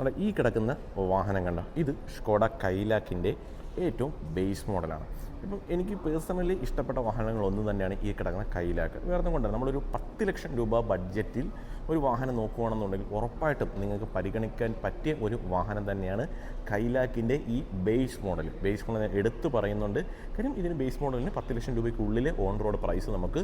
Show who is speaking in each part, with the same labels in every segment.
Speaker 1: അവിടെ ഈ കിടക്കുന്ന വാഹനം കണ്ട? ഇത് ഷ്കോഡ കൈലാക്കിന്റെ ഏറ്റവും ബേസ് മോഡലാണ് ഇപ്പം എനിക്ക് പേഴ്സണലി ഇഷ്ടപ്പെട്ട വാഹനങ്ങളൊന്നും തന്നെയാണ് ഈ കിടക്കുന്ന കൈലാക്ക് വേറെ കൊണ്ട് നമ്മളൊരു പത്ത് ലക്ഷം രൂപ ബഡ്ജറ്റിൽ ഒരു വാഹനം നോക്കുകയാണെന്നുണ്ടെങ്കിൽ ഉറപ്പായിട്ടും നിങ്ങൾക്ക് പരിഗണിക്കാൻ പറ്റിയ ഒരു വാഹനം തന്നെയാണ് കൈലാക്കിന്റെ ഈ ബേസ് മോഡൽ ബേസ് മോഡൽ എടുത്തു പറയുന്നുണ്ട്. കാര്യം ഇതിന് ബേസ് മോഡലിന് പത്ത് ലക്ഷം രൂപയ്ക്കുള്ളിൽ ഓൺ റോഡ് പ്രൈസ് നമുക്ക്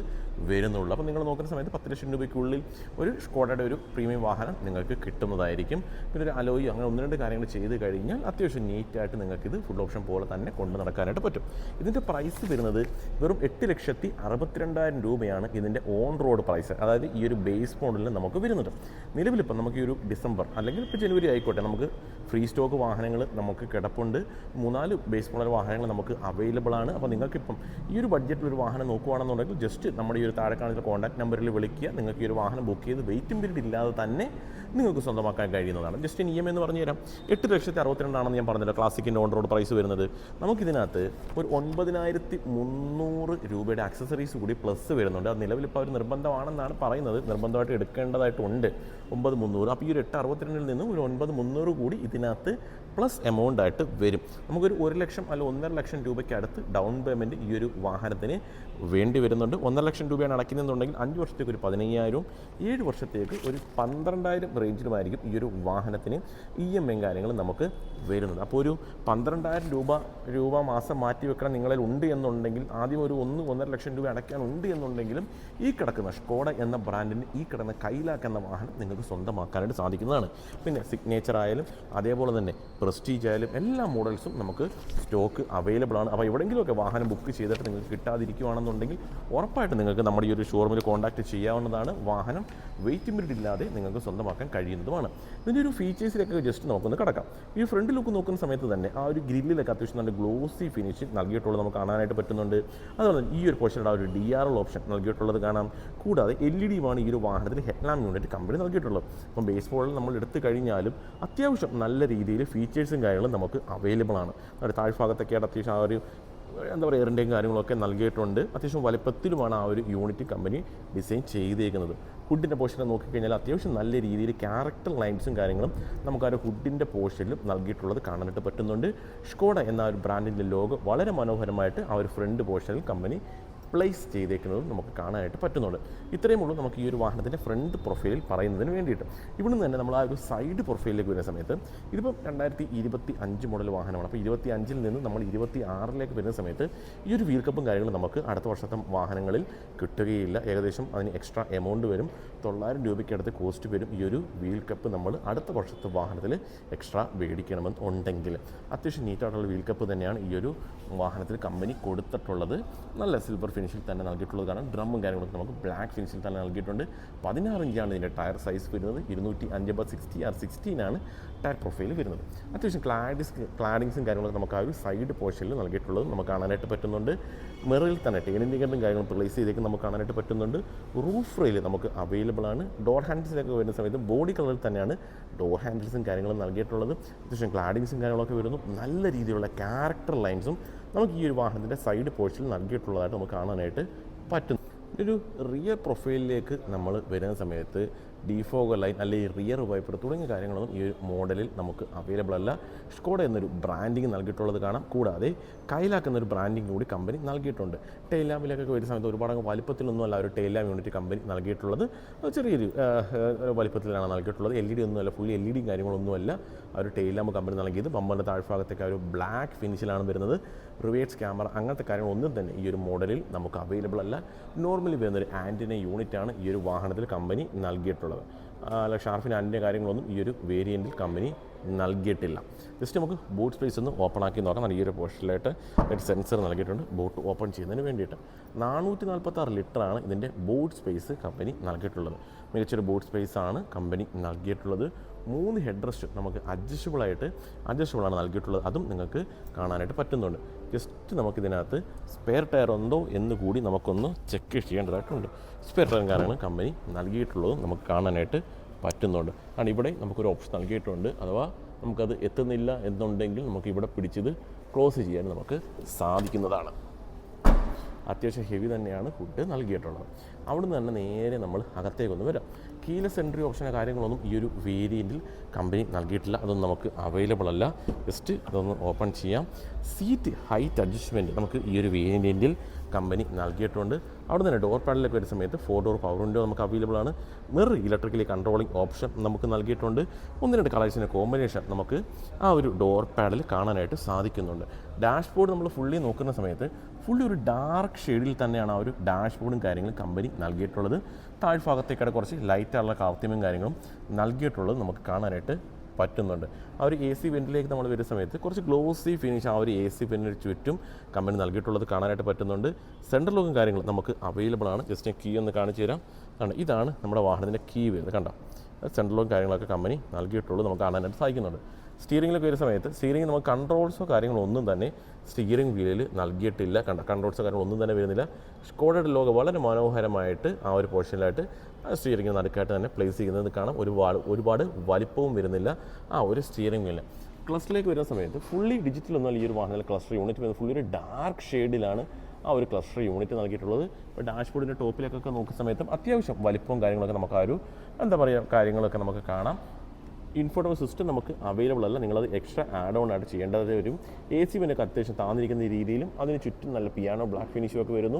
Speaker 1: വരുന്നുള്ളൂ. അപ്പോൾ നിങ്ങൾ നോക്കുന്ന സമയത്ത് പത്ത് ലക്ഷം രൂപയ്ക്കുള്ളിൽ ഒരു സ്കോഡയുടെ ഒരു പ്രീമിയം വാഹനം നിങ്ങൾക്ക് കിട്ടുന്നതായിരിക്കും. പിന്നെ ഒരു അലോയി അങ്ങനെ ഒന്ന് രണ്ട് കാര്യങ്ങൾ ചെയ്ത് കഴിഞ്ഞാൽ അത്യാവശ്യം നീറ്റായിട്ട് നിങ്ങൾക്കിത് ഫുൾ ഓപ്ഷൻ പോലെ തന്നെ കൊണ്ടു നടക്കാനായിട്ട് പറ്റും. ഇതിന്റെ പ്രൈസ് വരുന്നത് വെറും എട്ട് ലക്ഷത്തി അറുപത്തിരണ്ടായിരം രൂപയാണ് ഇതിന്റെ ഓൺ റോഡ് പ്രൈസ് അതായത് ഈ ഒരു ബേസ് മോഡലിൽ നമുക്ക് വരുന്നത്. നിലവിലിപ്പം നമുക്ക് ഈ ഒരു ഡിസംബർ അല്ലെങ്കിൽ ഇപ്പോൾ ജനുവരി ആയിക്കോട്ടെ നമുക്ക് ഫ്രീ സ്റ്റോക്ക് വാഹനങ്ങൾ നമുക്ക് കിടപ്പുണ്ട്. മൂന്നാൽ ബേസ് മോഡൽ വാഹനങ്ങൾ നമുക്ക് അവൈലബിൾ ആണ്. അപ്പോൾ നിങ്ങൾക്കിപ്പം ഈ ഒരു ബഡ്ജറ്റിൽ ഒരു വാഹനം നോക്കുകയാണെന്നുണ്ടെങ്കിൽ ജസ്റ്റ് നമ്മുടെ ഈ ഒരു താഴെ കാണിച്ച കോൺടാക്ട് നമ്പറിൽ വിളിക്കുക. നിങ്ങൾക്ക് ഈ ഒരു വാഹനം ബുക്ക് ചെയ്ത് വെയിറ്റിംഗ് പീരീഡ് ഇല്ലാതെ തന്നെ നിങ്ങൾക്ക് സ്വന്തമാക്കാൻ കഴിയുന്നതാണ്. ജസ്റ്റ് ഇ എം എന്ന് പറഞ്ഞു തരാം എട്ട് ലക്ഷത്തി അറുപത്തിരണ്ടാണെന്ന് ഞാൻ പറഞ്ഞല്ലോ. ക്ലാസിക്കിന്റെ ഓൺ റോഡ് പ്രൈസ് വരുന്നത്. നമുക്കിതിനകത്ത് ഒരു ഒൻപതിനായിരത്തി മുന്നൂറ് രൂപയുടെ അക്സസറീസ് കൂടി പ്ലസ് വരുന്നുണ്ട്. അത് നിലവിൽ ഇപ്പോൾ ഒരു നിർബന്ധമാണെന്നാണ് പറയുന്നത്. നിർബന്ധമായിട്ട് എടുക്കേണ്ടതായിട്ടുണ്ട് ഒമ്പത് മുന്നൂറ്. അപ്പോൾ ഈ ഒരു എട്ട് അറുപത്തിരണ്ടിൽ നിന്നും ഒരു ഒൻപത് മുന്നൂറ് കൂടി ഇതിനകത്ത് പ്ലസ് എമൗണ്ട് ആയിട്ട് വരും. നമുക്കൊരു ഒരു ലക്ഷം അല്ല ഒന്നര ലക്ഷം രൂപയ്ക്ക് അടുത്ത് ഡൗൺ പേയ്മെന്റ് ഈ ഒരു വാഹനത്തിന് വേണ്ടി വരുന്നുണ്ട്. ഒന്നര ലക്ഷം രൂപയാണ് അടയ്ക്കുന്നതെന്നുണ്ടെങ്കിൽ അഞ്ച് വർഷത്തേക്ക് ഒരു പതിനയ്യായിരവും ഏഴ് വർഷത്തേക്ക് ഒരു പന്ത്രണ്ടായിരം റേഞ്ചിലുമായിരിക്കും ഈ ഒരു വാഹനത്തിന് ഇ എം എം കാര്യങ്ങൾ നമുക്ക് വരുന്നത്. അപ്പോൾ ഒരു പന്ത്രണ്ടായിരം രൂപ രൂപ മാസം മാറ്റി വെക്കണം നിങ്ങളിൽ ഉണ്ട് എന്നുണ്ടെങ്കിൽ ആദ്യം ഒരു ഒന്ന് ഒന്നര ലക്ഷം രൂപ അടയ്ക്കാൻ ഉണ്ട് എന്നുണ്ടെങ്കിലും ഈ കിടക്കുന്ന സ്കോഡ എന്ന ബ്രാൻഡിന് ഈ കിടന്ന കൈലാക്ക് എന്ന വാഹനം നിങ്ങൾക്ക് സ്വന്തമാക്കാനായിട്ട് സാധിക്കുന്നതാണ്. പിന്നെ സിഗ്നേച്ചർ ആയാലും അതേപോലെ തന്നെ പ്രസ്റ്റീജ് ആയാലും എല്ലാ മോഡൽസും നമുക്ക് സ്റ്റോക്ക് അവൈലബിൾ ആണ്. അപ്പോൾ എവിടെയെങ്കിലുമൊക്കെ വാഹനം ബുക്ക് ചെയ്തിട്ട് നിങ്ങൾക്ക് കിട്ടാതിരിക്കുകയാണെന്നുണ്ടെങ്കിൽ ഉറപ്പായിട്ടും നിങ്ങൾക്ക് നമ്മുടെ ഈ ഒരു ഷോറൂമിൽ കോൺടാക്ട് ചെയ്യാവുന്നതാണ്. വാഹനം വെയിറ്റ് പീരീഡ് ഇല്ലാതെ നിങ്ങൾക്ക് സ്വന്തമാക്കാൻ കഴിയുന്നതുമാണ്. ഇതിന്റെ ഒരു ഫീച്ചേഴ്സിലൊക്കെ ജസ്റ്റ് നമുക്കൊന്ന് കിടക്കാം. ഈ ഫ്രണ്ട് ലുക്ക് നോക്കുന്ന സമയത്ത് തന്നെ ആ ഒരു ഗ്രില്ലിലൊക്കെ അത്യാവശ്യം നല്ല ഗ്ലോസി ഫിനിഷ് നൽകിയിട്ടുള്ളത് നമുക്ക് കാണാനായിട്ട് പറ്റുന്നുണ്ട്. അതുപോലെ ഈ ഒരു പോർഷനിൽ ആ ഒരു ഡി ആർ എൽ ഓപ്ഷൻ നൽകിയിട്ടുള്ളത് കാണാം. കൂടാതെ എൽ ഇ ഡിയുമാണ് ഈ ഒരു വാഹനത്തിൽ ഹെഡ്ലാം യൂണിറ്റ് കമ്പനി നൽകിയിട്ടുള്ളത്. അപ്പം ബേസ് ബോളിൽ നമ്മൾ എടുത്തു കഴിഞ്ഞാലും അത്യാവശ്യം നല്ല രീതിയിൽ ഫീച്ചേഴ്സും കാര്യങ്ങളും നമുക്ക് അവൈലബിൾ ആണ്. താഴ്ഭാഗത്തൊക്കെയായിട്ട് താഴ്ഭാഗത്തൊക്കെ അത്യാവശ്യം ആ ഒരു എന്താ പറയുക എയറിന്റെയും കാര്യങ്ങളൊക്കെ നൽകിയിട്ടുണ്ട്. അത്യാവശ്യം വലുപ്പത്തിലുമാണ് ആ ഒരു യൂണിറ്റ് കമ്പനി ഡിസൈൻ ചെയ്തേക്കുന്നത്. ഹുഡിന്റെ പോർഷനെ നോക്കിക്കഴിഞ്ഞാൽ അത്യാവശ്യം നല്ല രീതിയിൽ ക്യാരക്ടർ ലൈൻസും കാര്യങ്ങളും നമുക്ക് ആ ഒരു ഹുഡിന്റെ പോർഷനിലും നൽകിയിട്ടുള്ളത് കാണാനായിട്ട് പറ്റുന്നുണ്ട്. ഷ്കോഡ എന്ന ഒരു ബ്രാൻഡിന്റെ ലോഗോ വളരെ മനോഹരമായിട്ട് ആ ഒരു ഫ്രണ്ട് പോർഷനിൽ കമ്പനി പ്ലേസ് ചെയ്തേക്കുന്നത് നമുക്ക് കാണാനായിട്ട് പറ്റുന്നുണ്ട്. ഇത്രയും ഉള്ളൂ നമുക്ക് ഈ ഒരു വാഹനത്തിന്റെ ഫ്രണ്ട് പ്രൊഫൈലിൽ പറയുന്നതിന് വേണ്ടിയിട്ട്. ഇവിടുന്ന് തന്നെ നമ്മൾ ആ ഒരു സൈഡ് പ്രൊഫൈലിലേക്ക് വരുന്ന സമയത്ത് ഇതിപ്പം രണ്ടായിരത്തി ഇരുപത്തി അഞ്ച് മോഡൽ വാഹനമാണ്. അപ്പോൾ ഇരുപത്തി അഞ്ചിൽ നിന്ന് നമ്മൾ ഇരുപത്തി ആറിലേക്ക് വരുന്ന സമയത്ത് ഈ ഒരു വീൽ കപ്പും കാര്യങ്ങളും നമുക്ക് അടുത്ത വർഷത്തെ വാഹനങ്ങളിൽ കിട്ടുകയില്ല. ഏകദേശം അതിന് എക്സ്ട്രാ എമൗണ്ട് വരും. തൊള്ളായിരം രൂപയ്ക്ക് അടുത്ത് കോസ്റ്റ് വരും. ഈ ഒരു വീൽ കപ്പ് നമ്മൾ അടുത്ത വർഷത്തെ വാഹനത്തിൽ എക്സ്ട്രാ മേടിക്കണമെന്ന് ഉണ്ടെങ്കിൽ. അത്യാവശ്യം നീറ്റായിട്ടുള്ള വീൽ കപ്പ് തന്നെയാണ് ഈ ഒരു വാഹനത്തിൽ കമ്പനി കൊടുത്തിട്ടുള്ളത്. നല്ല സിൽവർ ഫിനിഷിൽ തന്നെ നൽകിയിട്ടുള്ളത് കാരണം ഡ്രമ്മും കാര്യങ്ങളൊക്കെ നമുക്ക് ബ്ലാക്ക് ഫിനിഷിൽ തന്നെ നൽകിയിട്ടുണ്ട്. പതിനാറ് ഇഞ്ചാണ് ഇതിന്റെ ടയർ സൈസ് വരുന്നത്. ഇരുന്നൂറ്റി അഞ്ച് സിക്സ്റ്റി ആർ സിക്സ്റ്റീനാണ് ടയർ പ്രൊഫൈൽ വരുന്നത്. അത്യാവശ്യം ക്ലാഡിസ് ക്ലാഡിങ്സും കാര്യങ്ങളൊക്കെ നമുക്ക് ആ ഒരു സൈഡ് പോർഷനിൽ നൽകിയിട്ടുള്ളത് നമുക്ക് കാണാനായിട്ട് പറ്റുന്നുണ്ട്. മിററിൽ തന്നെ ടേൺ ഇൻഡിക്കേറ്ററും കാര്യങ്ങളും പ്ലേസ് ചെയ്തേക്ക് നമുക്ക് കാണാനായിട്ട് പറ്റുന്നുണ്ട്. റൂഫ് റെയിൽ നമുക്ക് അവൈലബിൾ ആണ്. ഡോർ ഹാൻഡിൽസിലൊക്കെ വരുന്ന സമയത്ത് ബോഡി കളറിൽ തന്നെയാണ് ഡോർ ഹാൻഡിൽസും കാര്യങ്ങളും നൽകിയിട്ടുള്ളത്. അത്യാവശ്യം ക്ലാഡിങ്സും കാര്യങ്ങളൊക്കെ വരുന്നു. നല്ല രീതിയിലുള്ള ക്യാരക്ടർ ലൈൻസും നമുക്ക് ഈ ഒരു വാഹനത്തിന്റെ സൈഡ് പോർച്ചിൽ നൽകിയിട്ടുള്ളതായിട്ട് നമുക്ക് കാണാനായിട്ട് പറ്റുന്നു. ഒരു റിയർ പ്രൊഫൈലിലേക്ക് നമ്മൾ വരുന്ന സമയത്ത് ഡിഫോഗ ലൈൻ അല്ലെങ്കിൽ റിയർ വൈപ്പർ തുടങ്ങിയ കാര്യങ്ങളൊന്നും ഈ ഒരു മോഡലിൽ നമുക്ക് അവൈലബിൾ അല്ല. സ്കോഡ എന്നൊരു ബ്രാൻഡിങ് നൽകിയിട്ടുള്ളത് കാണാം. കൂടാതെ കൈലാക്ക് എന്നൊരു ബ്രാൻഡിങ് കൂടി കമ്പനി നൽകിയിട്ടുണ്ട്. ടെയിൽ ലാമ്പിലേക്കൊക്കെ വരുന്ന സമയത്ത് ഒരുപാട് വലിപ്പത്തിലൊന്നും അല്ല ഒരു ടെയിൽ യൂണിറ്റ് കമ്പനി നൽകിയിട്ടുള്ളത്. ചെറിയൊരു വലിപ്പത്തിലാണ് നൽകിയിട്ടുള്ളത്. എൽ ഇ ഡി ഒന്നുമല്ല ഫുൾ എൽ ഇ ഡി കാര്യങ്ങളൊന്നുമല്ല. ആ ഒരു ടെയിൽ നമുക്ക് കമ്പനി നൽകിയത്. ബമ്പറിന്റെ താഴ്ഭാഗത്തേക്ക് ഒരു ബ്ലാക്ക് ഫിനിഷിലാണ് വരുന്നത്. റിവേഴ്സ് ക്യാമറ അങ്ങനത്തെ കാര്യങ്ങളൊന്നും തന്നെ ഈ ഒരു മോഡലിൽ നമുക്ക് അവൈലബിൾ അല്ല. നോർമലി വരുന്ന ഒരു ആന്റിന യൂണിറ്റാണ് ഈ ഒരു വാഹനത്തിൽ കമ്പനി നൽകിയിട്ടുള്ളത്. അല്ല ഷാർഫിന് ആന്റിന്റെ കാര്യങ്ങളൊന്നും ഈ ഒരു വേരിയന്റിൽ കമ്പനി നൽകിയിട്ടില്ല. ജസ്റ്റ് നമുക്ക് ബൂട്ട് സ്പേസ് ഒന്ന് ഓപ്പൺ ആക്കി നോക്കാം. ഈ ഒരു പോർഷനിലായിട്ട് ഒരു സെൻസർ നൽകിയിട്ടുണ്ട്. ബോട്ട് ഓപ്പൺ ചെയ്യുന്നതിന് വേണ്ടിയിട്ട്. നാനൂറ്റി നാൽപ്പത്താറ് ലിറ്ററാണ് ഇതിന്റെ ബൂട്ട് സ്പേസ് കമ്പനി നൽകിയിട്ടുള്ളത്. മികച്ചൊരു ബൂട്ട് സ്പേസ് ആണ് കമ്പനി നൽകിയിട്ടുള്ളത്. മൂന്ന് ഹെഡ് റെസ്റ്റ് നമുക്ക് അഡ്ജസ്റ്റബിളായിട്ട് അഡ്ജസ്റ്റബിളാണ് നൽകിയിട്ടുള്ളത്. അതും നിങ്ങൾക്ക് കാണാനായിട്ട് പറ്റുന്നുണ്ട്. ജസ്റ്റ് നമുക്കിതിനകത്ത് സ്പെയർ ടയർ ഉണ്ടോ എന്ന് കൂടി നമുക്കൊന്ന് ചെക്ക് ചെയ്യേണ്ടതായിട്ടുണ്ട്. സ്പെയർ ടയർ കാരണം കമ്പനി നൽകിയിട്ടുള്ളതും നമുക്ക് കാണാനായിട്ട് പറ്റുന്നുണ്ട്. കാരണം ഇവിടെ നമുക്കൊരു ഓപ്ഷൻ നൽകിയിട്ടുണ്ട്. അഥവാ നമുക്കത് എത്തുന്നില്ല എന്നുണ്ടെങ്കിൽ നമുക്ക് ഇവിടെ പിടിച്ചത് ക്ലോസ് ചെയ്യാൻ നമുക്ക് സാധിക്കുന്നതാണ്. അത്യാവശ്യം ഹെവി തന്നെയാണ് ഫുഡ് നൽകിയിട്ടുള്ളത്. അവിടുന്ന് തന്നെ നേരെ നമ്മൾ അകത്തേക്കൊന്ന് വരാം. കീലസ് എൻട്രി ഓപ്ഷനോ കാര്യങ്ങളൊന്നും ഈ ഒരു വേരിയന്റിൽ കമ്പനി നൽകിയിട്ടില്ല. അതൊന്നും നമുക്ക് അവൈലബിൾ അല്ല. ജസ്റ്റ് അതൊന്ന് ഓപ്പൺ ചെയ്യാം. സീറ്റ് ഹൈറ്റ് അഡ്ജസ്റ്റ്മെന്റ് നമുക്ക് ഈ ഒരു വേരിയന്റിൽ കമ്പനി നൽകിയിട്ടുണ്ട്. അവിടെ തന്നെ ഡോർ പാഡിലേക്ക് വരുന്ന സമയത്ത് ഫോർ ഡോർ പവർ വിൻഡോ നമുക്ക് അവൈലബിൾ ആണ്. മിറർ ഇലക്ട്രിക്കലി കൺട്രോളിംഗ് ഓപ്ഷൻ നമുക്ക് നൽകിയിട്ടുണ്ട്. ഒന്ന് രണ്ട് കളേഴ്സിന്റെ കോമ്പിനേഷൻ നമുക്ക് ആ ഒരു ഡോർ പാഡിൽ കാണാനായിട്ട് സാധിക്കുന്നുണ്ട്. ഡാഷ്ബോർഡ് നമ്മൾ ഫുള്ളി നോക്കുന്ന സമയത്ത് ഫുള്ളി ഒരു ഡാർക്ക് ഷെയ്ഡിൽ തന്നെയാണ് ആ ഒരു ഡാഷ് ബോർഡും കാര്യങ്ങളും കമ്പനി നൽകിയിട്ടുള്ളത്. താഴ്ഭാഗത്തേക്കാണ് കുറച്ച് ലൈറ്റായുള്ള കാർത്തിമ്യം കാര്യങ്ങളും നൽകിയിട്ടുള്ളത് നമുക്ക് കാണാനായിട്ട് പറ്റുന്നുണ്ട്. ആ ഒരു എ സി വെന്റിലേക്ക് നമ്മൾ വരുന്ന സമയത്ത് കുറച്ച് ഗ്ലോസി ഫിനിഷ് ആ ഒരു എ സി വെന്റിന് ചുറ്റും കമ്പനി നൽകിയിട്ടുള്ളത് കാണാനായിട്ട് പറ്റുന്നുണ്ട്. സെൻട്രൽ ലോക്കും കാര്യങ്ങളും നമുക്ക് അവൈലബിൾ ആണ്. ജസ്റ്റ് കീ ഒന്ന് കാണിച്ചു തരാം ഇതാണ് നമ്മുടെ വാഹനത്തിന്റെ കീ വരുന്നത് കണ്ടോ? സെൻട്രൽ ലോക്കും കാര്യങ്ങളൊക്കെ കമ്പനി നൽകിയിട്ടുള്ളൂ നമുക്ക് കാണാനായിട്ട് സാധിക്കുന്നുണ്ട്. സ്റ്റിയറിംഗിലൊക്കെ വരുന്ന സമയത്ത് സ്റ്റിയറിംഗ് നമുക്ക് കൺട്രോൾസോ കാര്യങ്ങളൊന്നും തന്നെ സ്റ്റിയറിംഗ് വീലിൽ നൽകിയിട്ടില്ല. കണ്ട കൺട്രോൾസോ കാര്യങ്ങളൊന്നും തന്നെ വരുന്നില്ല. സ്കോഡയുടെ ലോഗോ വളരെ മനോഹരമായിട്ട് ആ ഒരു പോർഷനിലായിട്ട് സ്റ്റിയറിംഗ് നടുക്കായിട്ട് തന്നെ പ്ലേസ് ചെയ്യുന്നത് കാണാം. ഒരുപാട് ഒരുപാട് വലിപ്പവും വരുന്നില്ല ആ ഒരു സ്റ്റിയറിംഗ് വീലിന് ക്ലസ്റ്ററിലേക്ക് വരുന്ന സമയത്ത് ഫുള്ളി ഡിജിറ്റൽ ഒന്നും ഈ ഒരു വാഹനത്തിൽ ക്ലസ്റ്റർ യൂണിറ്റ് വരുന്നത്. ഫുള്ളി ഒരു ഡാർക്ക് ഷെയ്ഡിലാണ് ആ ഒരു ക്ലസ്റ്റർ യൂണിറ്റ് നൽകിയിട്ടുള്ളത്. ഇപ്പോൾ ഡാഷ്ബോർഡിന്റെ ടോപ്പിലേക്കൊക്കെ നോക്കുന്ന സമയത്തും അത്യാവശ്യം വലിപ്പവും കാര്യങ്ങളൊക്കെ നമുക്ക് ആ ഒരു എന്താ പറയുക കാര്യങ്ങളൊക്കെ നമുക്ക് കാണാം. ഇൻഫോട്ടോ സിസ്റ്റം നമുക്ക് അവൈലബിൾ അല്ല. നിങ്ങളത് എക്സ്ട്രാ ആഡ് ഓൺ ആയിട്ട് ചെയ്യേണ്ടത് വരും. എ സി പിന്നെ അത്യാവശ്യം താന്നിരിക്കുന്ന രീതിയിലും അതിന് ചുറ്റും നല്ല പിയാനോ ബ്ലാക്ക് ഫിനിഷും ഒക്കെ വരുന്നു.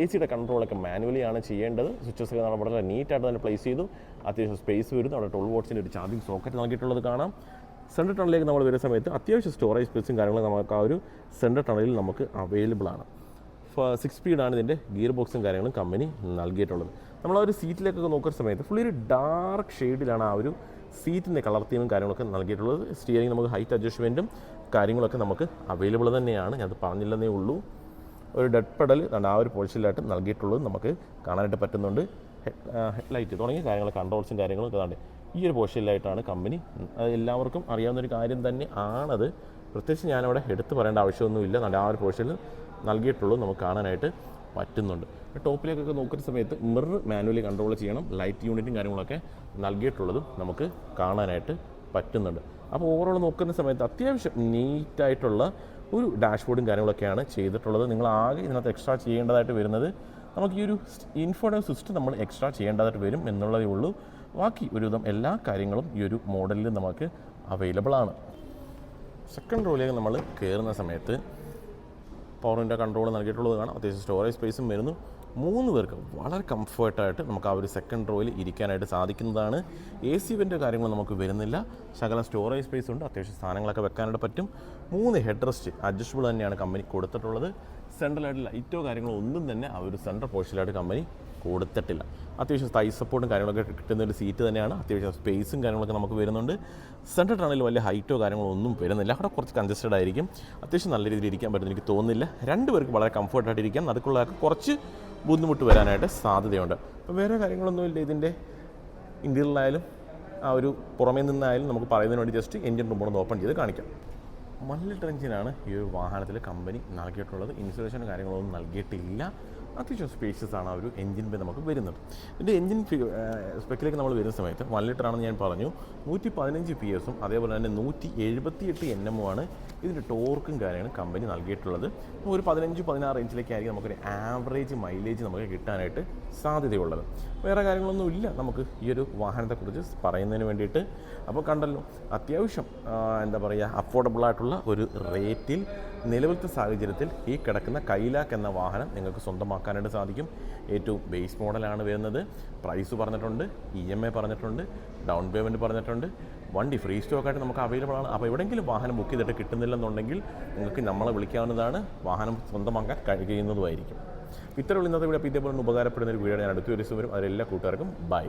Speaker 1: എ സിയുടെ കൺട്രോളൊക്കെ മാനുവലി ആണ് ചെയ്യേണ്ടത്. സ്വിച്ചസ് ഒക്കെ നമ്മൾ വളരെ നീറ്റായിട്ട് തന്നെ പ്ലേസ് ചെയ്തു. അത്യാവശ്യം സ്പേസ് വരുന്നു. അവിടെ ട്വൽവ് വോട്ട്സിന്റെ ഒരു ചാർജിങ് സോക്കറ്റ് നൽകിയിട്ടുള്ളത് കാണാം. സെൻട്രൽ ടണലിലേക്ക് നമ്മൾ വരുന്ന സമയത്ത് അത്യാവശ്യം സ്റ്റോറേജ് സ്പേസും കാര്യങ്ങളും നമുക്ക് ആ ഒരു സെന്റർ ടണലിൽ നമുക്ക് അവൈലബിൾ ആണ്. സിക്സ് സ്പീഡാണ് ഇതിന്റെ ഗിയർ ബോക്സും കാര്യങ്ങളും കമ്പനി നൽകിയിട്ടുള്ളത്. നമ്മൾ ആ ഒരു സീറ്റിലേക്കൊക്കെ നോക്കുന്ന സമയത്ത് ഫുള്ളി ഒരു ഡാർക്ക് ഷെയ്ഡിലാണ് ആ ഒരു സീറ്റിന്റെ കളർ തീമും കാര്യങ്ങളൊക്കെ നൽകിയിട്ടുള്ളത്. സ്റ്റിയറിംഗ് നമുക്ക് ഹൈറ്റ് അഡ്ജസ്റ്റ്മെന്റും കാര്യങ്ങളൊക്കെ നമുക്ക് അവൈലബിൾ തന്നെയാണ്. ഞാനത് പറഞ്ഞില്ലെന്നേ ഉള്ളൂ. ഒരു ഡെഡ് പെഡൽ ആ ഒരു പോളിഷിലായിട്ട് നൽകിയിട്ടുള്ളത് നമുക്ക് കാണാനായിട്ട് പറ്റുന്നുണ്ട്. ഹെഡ് ലൈറ്റ് തുടങ്ങിയ കാര്യങ്ങൾ കൺട്രോൾസും കാര്യങ്ങളും അതാണ് ഈ ഒരു പോർഷനിലായിട്ടാണ് കമ്പനി എല്ലാവർക്കും അറിയാവുന്ന ഒരു കാര്യം തന്നെ ആണത് പ്രത്യേകിച്ച് ഞാനവിടെ എടുത്തു പറയേണ്ട ആവശ്യമൊന്നുമില്ല. നല്ല ആ ഒരു പോർഷനിൽ നൽകിയിട്ടുള്ളൂ നമുക്ക് കാണാനായിട്ട് പറ്റുന്നുണ്ട്. ടോപ്പിലേക്കൊക്കെ നോക്കുന്ന സമയത്ത് മിറർ മാനുവലി കൺട്രോൾ ചെയ്യണം ലൈറ്റ് യൂണിറ്റും കാര്യങ്ങളൊക്കെ നൽകിയിട്ടുള്ളതും നമുക്ക് കാണാനായിട്ട് പറ്റുന്നുണ്ട്. അപ്പോൾ ഓവറോൾ നോക്കുന്ന സമയത്ത് അത്യാവശ്യം നീറ്റായിട്ടുള്ള ഒരു ഡാഷ്ബോർഡും കാര്യങ്ങളൊക്കെയാണ് ചെയ്തിട്ടുള്ളത്. നിങ്ങൾ ആകെ ഇതിനകത്ത് എക്സ്ട്രാ ചെയ്യേണ്ടതായിട്ട് വരുന്നത് നമുക്ക് ഈ ഒരു ഇൻഫോർട്ടീവ് സിസ്റ്റം നമ്മൾ എക്സ്ട്രാ ചെയ്യേണ്ടതായിട്ട് വരും എന്നുള്ളതേ ഉള്ളൂ. ബാക്കി ഒരുവിധം എല്ലാ കാര്യങ്ങളും ഈ ഒരു മോഡലിൽ നമുക്ക് അവൈലബിൾ ആണ്. സെക്കൻഡ് റോയിലേക്ക് നമ്മൾ കയറുന്ന സമയത്ത് പവറിന്റെ കൺട്രോൾ നൽകിയിട്ടുള്ളത് കാണാം. അത്യാവശ്യം സ്റ്റോറേജ് സ്പേസും വരുന്നു. മൂന്ന് പേർക്ക് വളരെ കംഫർട്ടായിട്ട് നമുക്ക് ആ ഒരു സെക്കൻഡ് റോയിൽ ഇരിക്കാനായിട്ട് സാധിക്കുന്നതാണ്. എ സി വിന്റെ കാര്യങ്ങൾ നമുക്ക് വരുന്നില്ല. ശകലം സ്റ്റോറേജ് സ്പേസ് ഉണ്ട്. അത്യാവശ്യം സാധനങ്ങളൊക്കെ വെക്കാനായിട്ട് പറ്റും. മൂന്ന് ഹെഡ് റെസ്റ്റ് അഡ്ജസ്റ്റബിൾ തന്നെയാണ് കമ്പനി കൊടുത്തിട്ടുള്ളത്. സെൻട്രലായിട്ട് ലൈറ്റോ കാര്യങ്ങളോ ഒന്നും തന്നെ ആ ഒരു സെൻട്രൽ പോർഷനിലായിട്ട് കമ്പനി കൊടുത്തിട്ടില്ല. അത്യാവശ്യം തൈ സപ്പോർട്ടും കാര്യങ്ങളൊക്കെ കിട്ടുന്ന ഒരു സീറ്റ് തന്നെയാണ്. അത്യാവശ്യം സ്പേസും കാര്യങ്ങളൊക്കെ നമുക്ക് വരുന്നുണ്ട്. സെൻട്രൽ ടണലിൽ വലിയ ഹൈറ്റോ കാര്യങ്ങളോ ഒന്നും വരുന്നില്ല. അവിടെ കുറച്ച് കൺജസ്റ്റഡ് ആയിരിക്കും. അത്യാവശ്യം നല്ല രീതിയിൽ ഇരിക്കാൻ പറ്റുന്ന എനിക്ക് തോന്നുന്നില്ല. രണ്ട് പേർക്ക് വളരെ കംഫർട്ടായിട്ട് ഇരിക്കാം. നടുക്കുള്ള കുറച്ച് ബുദ്ധിമുട്ട് വരാനായിട്ട് സാധ്യതയുണ്ട്. അപ്പോൾ വേറെ കാര്യങ്ങളൊന്നുമില്ല ഇതിന്റെ ഇന്ത്യയിലായാലും ആ ഒരു പുറമേ നിന്നായാലും നമുക്ക് പറയുന്നതിന് വേണ്ടി ജസ്റ്റ് എൻജിൻ റൂം ഓപ്പൺ ചെയ്ത് കാണിക്കാം. ലിറ്റർ എഞ്ചിനാണ് ഈ ഒരു വാഹനത്തിൽ കമ്പനി നൽകിയിട്ടുള്ളത്. ഇൻസുലേഷൻ കാര്യങ്ങളൊന്നും നൽകിയിട്ടില്ല. അത്യാവശ്യം സ്പേഷ്യസ് ആണ് ആ ഒരു എഞ്ചിൻ പേ നമുക്ക് വരുന്നത്. ഇതിന്റെ എഞ്ചിൻ സ്പെക്കിലേക്ക് നമ്മൾ വരുന്ന സമയത്ത് വൺ ലിറ്റർ ആണെന്ന് ഞാൻ പറഞ്ഞു. നൂറ്റി പതിനഞ്ച് പി എസും അതേപോലെ തന്നെ നൂറ്റി എഴുപത്തി എട്ട് എൻ എമ്മുമാണ് ഇതിന്റെ ടോർക്കും കാര്യങ്ങളും കമ്പനി നൽകിയിട്ടുള്ളത്. ഒരു പതിനഞ്ച് പതിനാറ് ഇഞ്ചിലേക്കായിരിക്കും നമുക്കൊരു ആവറേജ് മൈലേജ് നമുക്ക് കിട്ടാനായിട്ട് സാധ്യതയുള്ളത്. വേറെ കാര്യങ്ങളൊന്നും ഇല്ല നമുക്ക് ഈ ഒരു വാഹനത്തെക്കുറിച്ച് പറയുന്നതിന് വേണ്ടിയിട്ട്. അപ്പോൾ കണ്ടല്ലോ അത്യാവശ്യം എന്താ പറയുക അഫോർഡബിൾ ആയിട്ടുള്ള ഒരു റേറ്റിൽ നിലവിലത്തെ സാഹചര്യത്തിൽ ഈ കിടക്കുന്ന കൈലാക്ക് എന്ന വാഹനം നിങ്ങൾക്ക് സ്വന്തമാക്കാനായിട്ട് സാധിക്കും. ഏറ്റവും ബേസ് മോഡലാണ് വരുന്നത്. പ്രൈസ് പറഞ്ഞിട്ടുണ്ട് ഇ എം ഐ പറഞ്ഞിട്ടുണ്ട് ഡൗൺ പേയ്മെന്റ് പറഞ്ഞിട്ടുണ്ട്. വണ്ടി ഫ്രീ സ്റ്റോക്കായിട്ട് നമുക്ക് അവൈലബിൾ ആണ്. അപ്പോൾ എവിടെയെങ്കിലും വാഹനം ബുക്ക് ചെയ്തിട്ട് കിട്ടുന്നില്ലെന്നുണ്ടെങ്കിൽ നിങ്ങൾക്ക് നമ്മളെ വിളിക്കാവുന്നതാണ്. വാഹനം സ്വന്തമാക്കാൻ കഴിയുന്നതുമായിരിക്കും. ഇത്തരമുള്ള ഇന്നത്തെ വീഡിയോ. അപ്പോൾ ഇതേപോലെ ഉപകാരപ്പെടുന്ന ഒരു വീഡിയോ ഞാൻ അടുത്ത ഒരു ദിവസം വരും. അതിലെല്ലാ കൂട്ടുകാർക്കും ബൈ